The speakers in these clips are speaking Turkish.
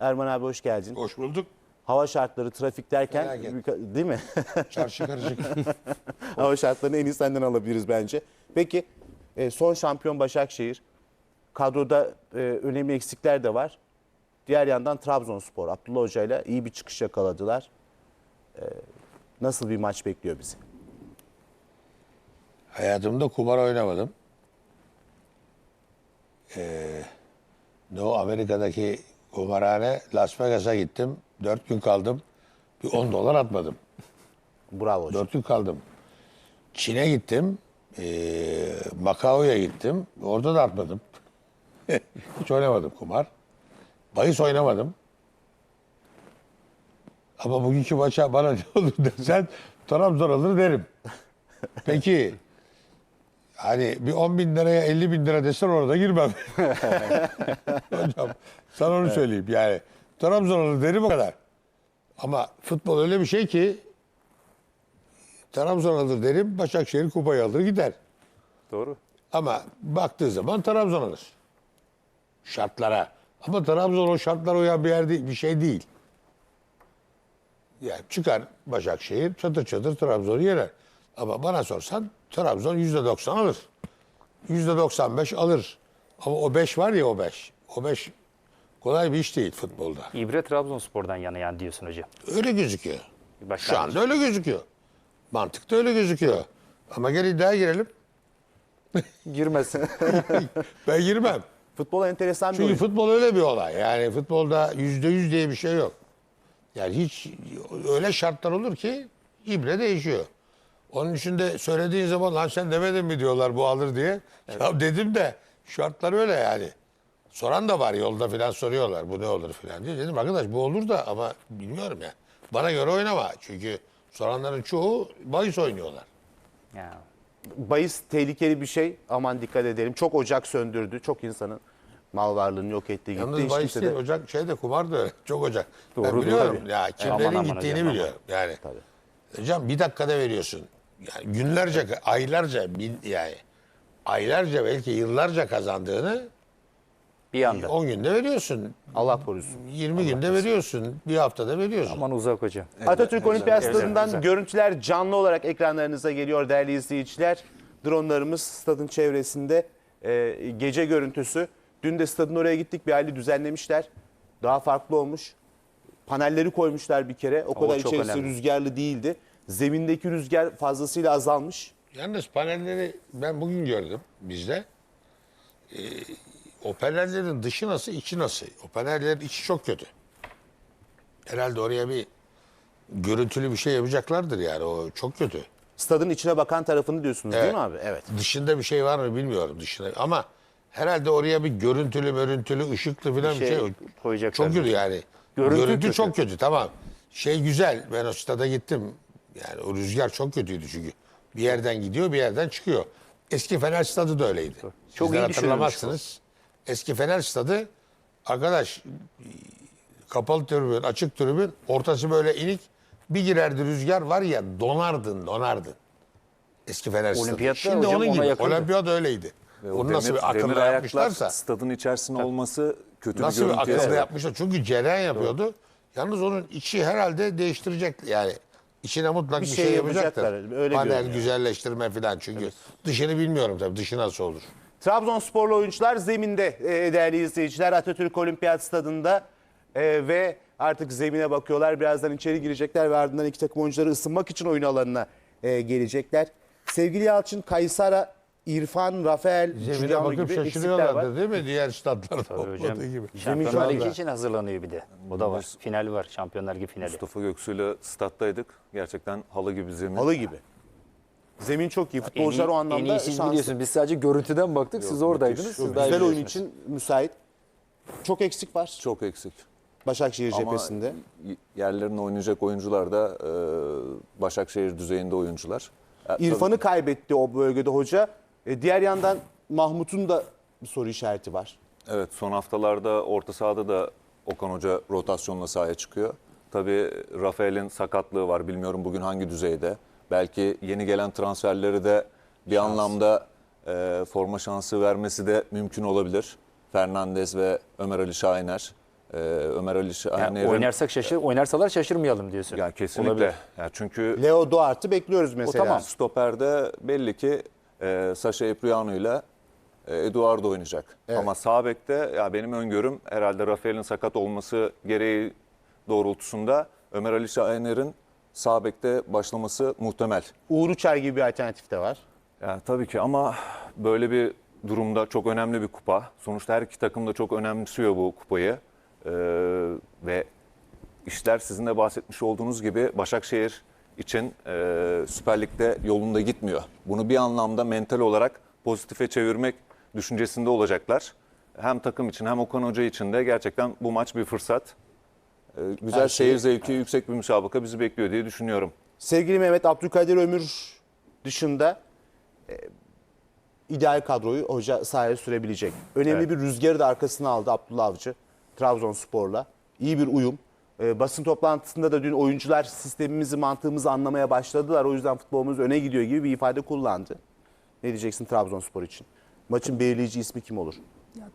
Erman abi hoş geldin. Hoş bulduk. Hava şartları, trafik derken Felaket. değil mi? Çarşı karışık. Hava şartlarını en iyi senden alabiliriz bence. Peki e, son şampiyon Başakşehir. Kadroda e, önemli eksikler de var. Diğer yandan Trabzonspor. Abdullah Hoca ile iyi bir çıkış yakaladılar. E, nasıl bir maç bekliyor bizi? Hayatımda kumar oynamadım. Ee, ne o Amerika'daki kumarhane Las Vegas'a gittim. Dört gün kaldım. Bir 10 dolar atmadım. Bravo hocam. Dört gün kaldım. Çin'e gittim. Ee, Macao'ya gittim. Orada da atmadım. Hiç oynamadım kumar. Bahis oynamadım. Ama bugünkü maça bana ne olur desen Trabzon alır derim. Peki hani bir 10 bin liraya 50 bin lira desen orada girmem. Hocam sana onu söyleyeyim yani. Trabzon alır derim o kadar. Ama futbol öyle bir şey ki Trabzon alır derim, Başakşehir kupayı alır gider. Doğru. Ama baktığı zaman Trabzon alır. Şartlara. Ama Trabzon o şartlara uyan bir yer değil, bir şey değil. Yani çıkar Başakşehir çatır çatır Trabzon'u yener. Ama bana sorsan Trabzon yüzde doksan alır. Yüzde doksan beş alır. Ama o beş var ya o beş. O beş kolay bir iş değil futbolda. İbre Trabzonspor'dan yana yani diyorsun hocam. Öyle gözüküyor. Bir Şu anda öyle gözüküyor. Mantıkta öyle gözüküyor. Ama gel iddiaya girelim. girmesin. Ben girmem. Futbol enteresan bir Çünkü futbol öyle bir olay. Yani futbolda yüzde yüz diye bir şey yok. Yani hiç öyle şartlar olur ki ibre değişiyor. Onun için de söylediğin zaman lan sen demedin mi diyorlar bu alır diye. Ya dedim de şartlar öyle yani. Soran da var yolda filan soruyorlar bu ne olur filan diye. Dedim arkadaş bu olur da ama bilmiyorum ya. Bana göre oynama. Çünkü soranların çoğu bahis oynuyorlar. ya. Bayis tehlikeli bir şey. Aman dikkat edelim. Çok ocak söndürdü. Çok insanın mal varlığını yok etti gitti. Yalnız bahis değil, de- ocak şeyde kumar da öyle. Çok ocak. ben Doğru, biliyorum doğru. ya kimlerin Aman aman gittiğini hocam, biliyorum. Yani hocam bir dakikada veriyorsun. Yani günlerce, aylarca, bin, yani aylarca belki yıllarca kazandığını Bir anda. 10 günde veriyorsun. Allah korusun. 20 günde veriyorsun. Bir haftada veriyorsun. Aman uzak hocam. Atatürk Olimpiyat güzel. görüntüler canlı olarak ekranlarınıza geliyor değerli izleyiciler. Dronlarımız stadın çevresinde e, gece görüntüsü. Dün de stadın oraya gittik bir aile düzenlemişler. Daha farklı olmuş. Panelleri koymuşlar bir kere. O kadar çok içerisi önemli. rüzgarlı değildi. Zemindeki rüzgar fazlasıyla azalmış. Yalnız panelleri ben bugün gördüm bizde. Ee, o panellerin dışı nasıl, içi nasıl? O panellerin içi çok kötü. Herhalde oraya bir görüntülü bir şey yapacaklardır yani. O çok kötü. Stadın içine bakan tarafını diyorsunuz değil Evet. mi abi? Evet. Dışında bir şey var mı bilmiyorum dışında. Ama herhalde oraya bir görüntülü, görüntülü, ışıklı falan bir Bir şey, şey koyacaklar. Çok kötü yani. Görüntü Görüntü, kötü. çok kötü tamam. Şey güzel. Ben o stada gittim. Yani o rüzgar çok kötüydü çünkü. Bir yerden gidiyor, bir yerden çıkıyor. Eski Fener Stadı da öyleydi. Çok Sizler iyi hatırlamazsınız. Eski Fener Stadı arkadaş kapalı tribün, açık tribün, ortası böyle inik. Bir girerdi rüzgar var ya donardın, donardın. Eski Fener Stadı. Şimdi hocam onun gibi. yakındı. Olimpiyat öyleydi. Ve Onu nasıl demir- bir demir akıllı ayaklar yapmışlarsa. stadın içerisinde olması kötü Nasıl bir bir yaratıyor. yapmışlar? Çünkü cereyan yapıyordu. Yalnız onun içi herhalde değiştirecek yani. İçine mutlak Bir bir, şey şey, yapacaklar, yapacaktır. öyle Panel görünüyor. güzelleştirme falan çünkü. Dışını bilmiyorum tabii dışı nasıl olur. Trabzonsporlu oyuncular zeminde e, değerli izleyiciler Atatürk Olimpiyat Stadı'nda e, ve artık zemine bakıyorlar. Birazdan içeri girecekler ve ardından iki takım oyuncuları ısınmak için oyun alanına e, gelecekler. Sevgili Yalçın, Kaysara, İrfan, Rafael, Zemine Giuliano bakıp gibi eksikler var. şaşırıyorlardı değil mi? Diğer statlarda Tabii olmadığı gibi. Şampiyonlar Ligi için hazırlanıyor bir de. O da var. Finali var. Şampiyonlar Ligi finali. Mustafa Göksu'yla stat'taydık. Gerçekten halı gibi zemin. Halı gibi. Zemin çok iyi. En iyi, Futbolcular o en anlamda iyi siz şanslı. biliyorsunuz. Biz sadece görüntüden baktık. siz oradaydınız. Siz daha iyi Güzel oyun biliyorsunuz. için müsait. Çok eksik var Çok eksik. Başakşehir Ama cephesinde. y- yerlerine oynayacak oyuncular da e, Başakşehir düzeyinde oyuncular. E, İrfan'ı kaybetti o bölgede hoca. E, diğer yandan Mahmut'un da bir soru işareti var. Evet son haftalarda orta sahada da Okan Hoca rotasyonla sahaya çıkıyor. Tabii Rafael'in sakatlığı var. Bilmiyorum bugün hangi düzeyde. Belki yeni gelen transferleri de bir anlamda e, forma şansı vermesi de mümkün olabilir. Fernandez ve Ömer Ali Şahiner. Ee, Ömer Ali Yani Şahiner'in... oynarsak şaşır, oynarsalar şaşırmayalım diyorsun. Yani kesinlikle. Olabilir. Yani çünkü Leo Duarte'ı bekliyoruz mesela. tamam. Stoperde belli ki e, Sasha Epriano ile e, Eduardo oynayacak. Ama sağ bekte ya benim öngörüm herhalde Rafael'in sakat olması gereği doğrultusunda Ömer Ali Şahiner'in sağ bekte başlaması muhtemel. Uğur Uçar gibi bir alternatif de var. Ya tabii ki ama böyle bir durumda çok önemli bir kupa. Sonuçta her iki takım da çok önemsiyor bu kupayı. Ee, ve işler sizin de bahsetmiş olduğunuz gibi Başakşehir için e, Süper Lig'de yolunda gitmiyor. Bunu bir anlamda mental olarak pozitife çevirmek düşüncesinde olacaklar. Hem takım için hem Okan Hoca için de gerçekten bu maç bir fırsat. Ee, güzel Her şey- seyir zevki yüksek bir müsabaka bizi bekliyor diye düşünüyorum. Sevgili Mehmet Abdülkadir Ömür dışında e, ideal kadroyu hoca sahaya sürebilecek. Önemli bir rüzgarı da arkasına aldı Abdullah Avcı Trabzonspor'la. İyi bir uyum. E, basın toplantısında da dün oyuncular sistemimizi, mantığımızı anlamaya başladılar. O yüzden futbolumuz öne gidiyor gibi bir ifade kullandı. Ne diyeceksin Trabzonspor için? Maçın belirleyici ismi kim olur?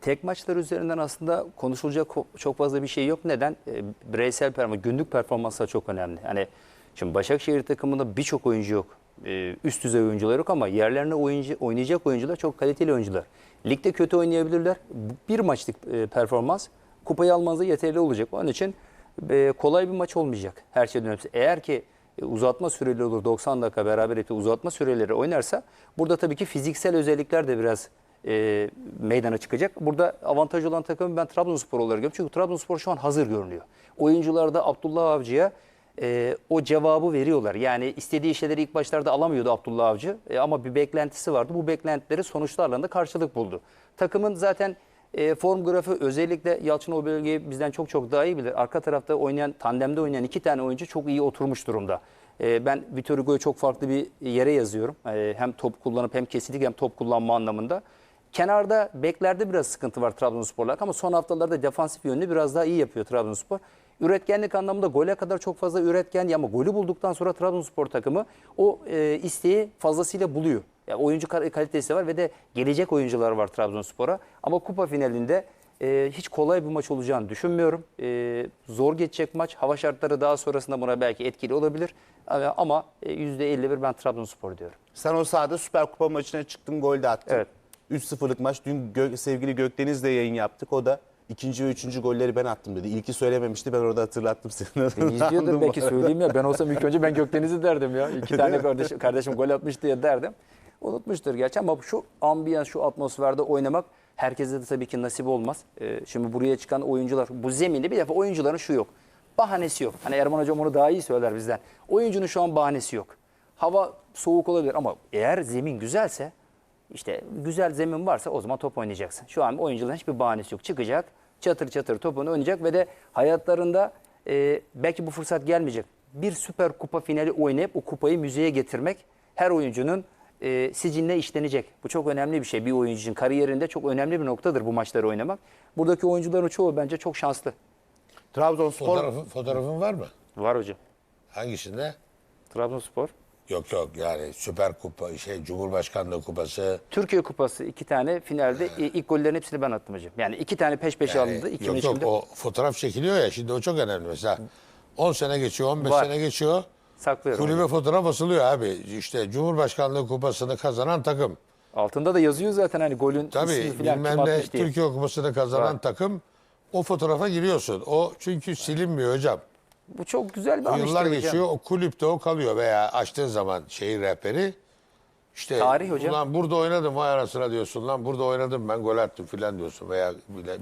Tek maçlar üzerinden aslında konuşulacak ko- çok fazla bir şey yok. Neden? E, bireysel performans, günlük performanslar çok önemli. Hani şimdi Başakşehir takımında birçok oyuncu yok. E, üst düzey oyuncular yok ama yerlerine oyuncu, oynayacak oyuncular çok kaliteli oyuncular. Ligde kötü oynayabilirler. Bir maçlık e, performans kupayı almanıza yeterli olacak. Onun için e, kolay bir maç olmayacak her şeyden önemlisi. Eğer ki e, uzatma süreli olur 90 dakika beraberlikte uzatma süreleri oynarsa burada tabii ki fiziksel özellikler de biraz e, meydana çıkacak. Burada avantaj olan takımı ben Trabzonspor olarak görüyorum. Çünkü Trabzonspor şu an hazır görünüyor. Oyuncular da Abdullah Avcı'ya e, o cevabı veriyorlar. Yani istediği şeyleri ilk başlarda alamıyordu Abdullah Avcı E, ama bir beklentisi vardı. Bu beklentileri sonuçlarla da karşılık buldu. Takımın zaten e, form grafiği özellikle Yalçın o bölgeyi bizden çok çok daha iyi bilir. Arka tarafta oynayan, tandemde oynayan iki tane oyuncu çok iyi oturmuş durumda. E, ben Vitor Hugo'yu çok farklı bir yere yazıyorum. E, hem top kullanıp hem kesinlik hem top kullanma anlamında. Kenarda beklerde biraz sıkıntı var Trabzonspor'la ama son haftalarda defansif yönünü biraz daha iyi yapıyor Trabzonspor. Üretkenlik anlamında gole kadar çok fazla üretken ama golü bulduktan sonra Trabzonspor takımı o e, isteği fazlasıyla buluyor. Yani oyuncu kal- kalitesi var ve de gelecek oyuncular var Trabzonspor'a. Ama kupa finalinde e, hiç kolay bir maç olacağını düşünmüyorum. E, zor geçecek maç. Hava şartları daha sonrasında buna belki etkili olabilir. Ama- Ama e, %51 ben Trabzonspor diyorum. Sen o sahada Süper Kupa maçına çıktın, gol de attın. Evet. 3-0'lık maç. Dün Gö- sevgili Gökdeniz'le yayın yaptık. O da ikinci ve üçüncü golleri ben attım dedi. İlki söylememişti. Ben orada hatırlattım seni. Anladın İzliyordur mı? belki söyleyeyim ya. Ben olsam ilk önce ben Gökdeniz'i derdim ya. İki tane kardeşim, kardeşim gol atmış diye derdim. Unutmuştur gerçi ama şu ambiyans, şu atmosferde oynamak herkese de tabii ki nasip olmaz. Ee, şimdi buraya çıkan oyuncular, bu zeminde bir defa oyuncuların şu yok. Bahanesi yok. Hani Erman Hocam onu daha iyi söyler bizden. Oyuncunun şu an bahanesi yok. Hava soğuk olabilir ama eğer zemin güzelse işte güzel zemin varsa o zaman top oynayacaksın. Şu an oyuncuların hiçbir bahanesi yok. Çıkacak, çatır çatır topunu oynayacak ve de hayatlarında e, belki bu fırsat gelmeyecek. Bir süper kupa finali oynayıp o kupayı müzeye getirmek her oyuncunun e, siciline işlenecek. Bu çok önemli bir şey bir oyuncu için. Kariyerinde çok önemli bir noktadır bu maçları oynamak. Buradaki oyuncuların çoğu bence çok şanslı. Trabzonspor Fotoğrafın, fotoğrafın var mı? Var hocam. Hangisinde? Trabzonspor. Yok yok yani Süper Kupa, şey Cumhurbaşkanlığı Kupası. Türkiye Kupası iki tane finalde e, ilk gollerin hepsini ben attım hocam. Yani iki tane peş peşe Yani, alındı. yok 2003 yok yılında o fotoğraf çekiliyor ya şimdi o çok önemli. Mesela 10 sene geçiyor, 15 Var. sene geçiyor. Saklıyorum. Kulübe fotoğraf asılıyor abi. İşte Cumhurbaşkanlığı Kupası'nı kazanan takım. Altında da yazıyor zaten hani golün Tabii ismi falan bilmem ne diye. Türkiye Kupası'nı kazanan Var. takım o fotoğrafa giriyorsun. O çünkü silinmiyor hocam. Bu çok güzel bir O an yıllar işte hocam. geçiyor o kulüpte o kalıyor veya açtığın zaman şehir rehberi işte Tarih hocam. ulan burada oynadım vay arasına diyorsun lan burada oynadım ben gol attım filan diyorsun veya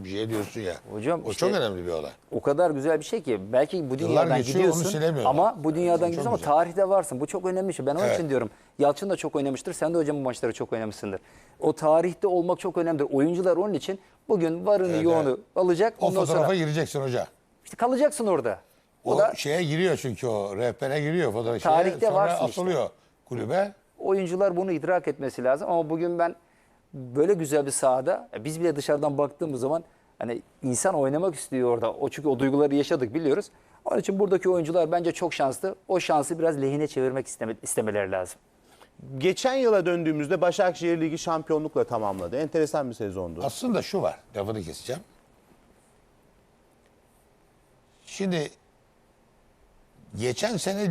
bir şey diyorsun ya. Hocam o işte- çok önemli bir olay. O kadar güzel bir şey ki belki bu dünyadan geçiyor, gidiyorsun ama bu dünyadan Çok gidiyorsun ama güzel. tarihte varsın. Bu çok önemli bir şey. Ben onun Evet. için diyorum. Yalçın da çok oynamıştır. Sen de hocam bu maçları çok oynamışsındır. O tarihte olmak çok önemlidir. Oyuncular onun için bugün varını Evet, yoğunu evet. alacak. O Ondan fotoğrafa sonra gireceksin hoca. işte kalacaksın orada. O, O, da şeye giriyor çünkü o rehbere giriyor fotoğraf. şeye, Tarihte sonra varsın işte. asılıyor kulübe. Oyuncular bunu idrak etmesi lazım ama bugün ben böyle güzel bir sahada e, biz bile dışarıdan baktığımız zaman hani insan oynamak istiyor orada. O çünkü o duyguları yaşadık biliyoruz. Onun için buradaki oyuncular bence çok şanslı. O şansı biraz lehine çevirmek isteme, istemeleri lazım. geçen yıla döndüğümüzde Başakşehir Ligi şampiyonlukla tamamladı. Enteresan bir sezondu. Aslında şu var lafını keseceğim. Şimdi geçen sene